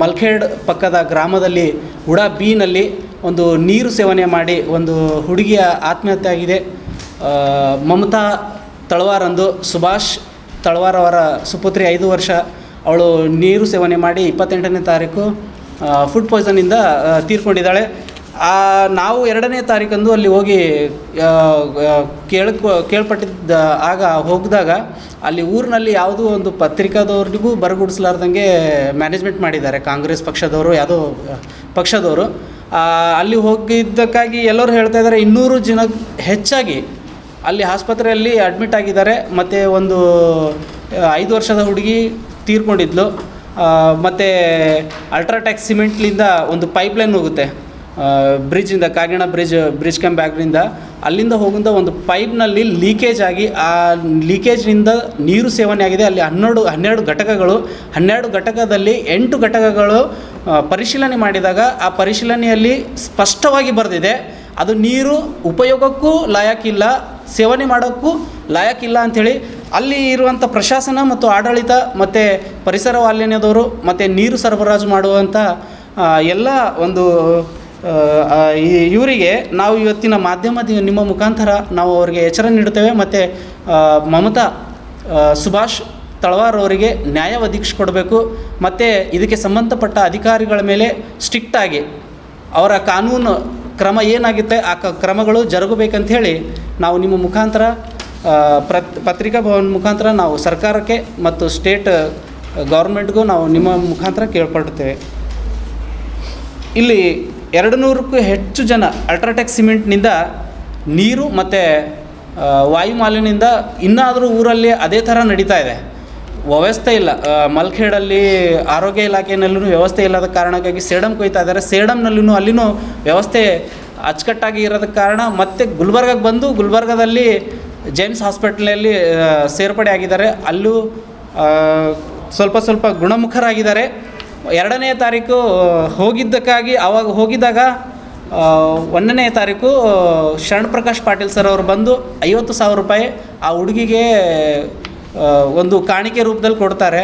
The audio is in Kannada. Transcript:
ಮಲ್ಖೇಡ್ ಪಕ್ಕದ ಗ್ರಾಮದಲ್ಲಿ ಉಡ ಬಿನಲ್ಲಿ ಒಂದು ನೀರು ಸೇವನೆ ಮಾಡಿ ಒಂದು ಹುಡುಗಿಯ ಆತ್ಮಹತ್ಯೆ ಆಗಿದೆ. ಮಮತಾ ತಳವಾರಂದು ಸುಭಾಷ್ ತಳವಾರ್ ಅವರ ಸುಪುತ್ರಿ ಐದು ವರ್ಷ. ಅವಳು ನೀರು ಸೇವನೆ ಮಾಡಿ ಇಪ್ಪತ್ತೆಂಟನೇ ತಾರೀಕು ಫುಡ್ ಪಾಯ್ಸನಿಂದ ತೀರ್ಕೊಂಡಿದ್ದಾಳೆ. ನಾವು ಎರಡನೇ ತಾರೀಕಂದು ಅಲ್ಲಿ ಹೋಗಿ ಕೇಳ್ಕೊ, ಕೇಳ್ಪಟ್ಟಿದ್ದ, ಆಗ ಹೋಗಿದಾಗ ಅಲ್ಲಿ ಊರಿನಲ್ಲಿ ಯಾವುದೋ ಒಂದು ಪತ್ರಿಕಾದವ್ರಿಗೂ ಬರಗುಡಿಸಲಾರ್ದಂಗೆ ಮ್ಯಾನೇಜ್ಮೆಂಟ್ ಮಾಡಿದ್ದಾರೆ. ಕಾಂಗ್ರೆಸ್ ಪಕ್ಷದವರು, ಯಾವುದೋ ಪಕ್ಷದವರು. ಅಲ್ಲಿ ಹೋಗಿದ್ದಕ್ಕಾಗಿ ಎಲ್ಲರೂ ಹೇಳ್ತಾ ಇದ್ದಾರೆ, ಇನ್ನೂರು ಜನ ಹೆಚ್ಚಾಗಿ ಅಲ್ಲಿ ಆಸ್ಪತ್ರೆಯಲ್ಲಿ ಅಡ್ಮಿಟ್ ಆಗಿದ್ದಾರೆ. ಮತ್ತು ಒಂದು ಐದು ವರ್ಷದ ಹುಡುಗಿ ತೀರ್ಕೊಂಡಿದ್ಲು. ಮತ್ತು ಅಲ್ಟ್ರಾಟೆಕ್ ಸಿಮೆಂಟ್ಲಿಂದ ಒಂದು ಪೈಪ್ಲೈನ್ ಹೋಗುತ್ತೆ. ಬ್ರಿಡ್ಜಿಂದ ಕಾಗಿಣ ಬ್ರಿಡ್ಜ್ ಬ್ರಿಡ್ಜ್ ಕ್ಯಾಂಪ್ ಬ್ಯಾಗ್ನಿಂದ ಅಲ್ಲಿಂದ ಹೋಗುವಂಥ ಒಂದು ಪೈಪ್ನಲ್ಲಿ ಲೀಕೇಜ್ ಆಗಿ ಆ ಲೀಕೇಜ್ನಿಂದ ನೀರು ಸೇವನೆ ಆಗಿದೆ. ಅಲ್ಲಿ ಹನ್ನೆರಡು ಹನ್ನೆರಡು ಘಟಕಗಳು, ಹನ್ನೆರಡು ಘಟಕದಲ್ಲಿ ಎಂಟು ಘಟಕಗಳು ಪರಿಶೀಲನೆ ಮಾಡಿದಾಗ ಆ ಪರಿಶೀಲನೆಯಲ್ಲಿ ಸ್ಪಷ್ಟವಾಗಿ ಬರೆದಿದೆ. ಅದು ನೀರು ಉಪಯೋಗಕ್ಕೂ ಲಾಯಕ್ಕಿಲ್ಲ, ಸೇವನೆ ಮಾಡೋಕ್ಕೂ ಲಾಯಕ್ಕಿಲ್ಲ ಅಂಥೇಳಿ ಅಲ್ಲಿ ಇರುವಂಥ ಪ್ರಶಾಸನ ಮತ್ತು ಆಡಳಿತ ಮತ್ತು ಪರಿಸರ ಮಾಲಿನ್ಯದವರು ಮತ್ತು ನೀರು ಸರಬರಾಜು ಮಾಡುವಂಥ ಎಲ್ಲ ಒಂದು ಇವರಿಗೆ ನಾವು ಇವತ್ತಿನ ಮಾಧ್ಯಮದ ನಿಮ್ಮ ಮುಖಾಂತರ ನಾವು ಅವರಿಗೆ ಎಚ್ಚರ ನೀಡುತ್ತೇವೆ ಮತ್ತು ಮಮತಾ ಸುಭಾಷ್ ತಳವಾರ್ ಅವರಿಗೆ ನ್ಯಾಯ ಒದಗಿಸಿಕೊಡಬೇಕು. ಮತ್ತು ಇದಕ್ಕೆ ಸಂಬಂಧಪಟ್ಟ ಅಧಿಕಾರಿಗಳ ಮೇಲೆ ಸ್ಟ್ರಿಕ್ಟಾಗಿ ಅವರ ಕಾನೂನು ಕ್ರಮ ಏನಾಗುತ್ತೆ, ಆ ಕ್ರಮಗಳು ಜರುಗಬೇಕಂತ ಹೇಳಿ ನಾವು ನಿಮ್ಮ ಮುಖಾಂತರ ಪ್ರತ್, ಪತ್ರಿಕಾ ಭವನ ಮುಖಾಂತರ ನಾವು ಸರ್ಕಾರಕ್ಕೆ ಮತ್ತು ಸ್ಟೇಟ್ ಗೌರ್ಮೆಂಟ್ಗೂ ನಾವು ನಿಮ್ಮ ಮುಖಾಂತರ ಕೇಳ್ಪಡುತ್ತೇವೆ. ಇಲ್ಲಿ ಎರಡು ನೂರಕ್ಕೂ ಹೆಚ್ಚು ಜನ ಅಲ್ಟ್ರಾಟೆಕ್ ಸಿಮೆಂಟ್ನಿಂದ ನೀರು ಮತ್ತು ವಾಯು ಮಾಲಿನ್ಯದಿಂದ ಇನ್ನಾದರೂ ಊರಲ್ಲಿ ಅದೇ ಥರ ನಡೀತಾ ಇದೆ. ವ್ಯವಸ್ಥೆ ಇಲ್ಲ. ಮಲ್ಖೇಡಲ್ಲಿ ಆರೋಗ್ಯ ಇಲಾಖೆಯಲ್ಲೂ ವ್ಯವಸ್ಥೆ ಇಲ್ಲದ ಕಾರಣಕ್ಕಾಗಿ ಸೇಡಮ್ ಕೊಯ್ತಾ ಇದ್ದಾರೆ. ಸೇಡಮ್ನಲ್ಲೂ ಅಲ್ಲಿನೂ ವ್ಯವಸ್ಥೆ ಅಚ್ಚುಕಟ್ಟಾಗಿ ಇರೋದಕ್ಕೆ ಕಾರಣ ಮತ್ತೆ ಗುಲ್ಬರ್ಗಕ್ಕೆ ಬಂದು ಗುಲ್ಬರ್ಗದಲ್ಲಿ ಜೇಮ್ಸ್ ಹಾಸ್ಪಿಟ್ಲಲ್ಲಿ ಸೇರ್ಪಡೆ ಆಗಿದ್ದಾರೆ ಅಲ್ಲೂ ಸ್ವಲ್ಪ ಸ್ವಲ್ಪ ಗುಣಮುಖರಾಗಿದ್ದಾರೆ. ಎರಡನೇ ತಾರೀಕು ಹೋಗಿದ್ದಕ್ಕಾಗಿ ಅವಾಗ ಹೋಗಿದ್ದಾಗ ಒಂದನೇ ತಾರೀಕು ಶರಣ್ ಪ್ರಕಾಶ್ ಪಾಟೀಲ್ ಸರ್ ಅವರು ಬಂದು ಐವತ್ತು ಸಾವಿರ ರೂಪಾಯಿ ಆ ಹುಡುಗಿಗೆ ಒಂದು ಕಾಣಿಕೆ ರೂಪದಲ್ಲಿ ಕೊಡ್ತಾರೆ.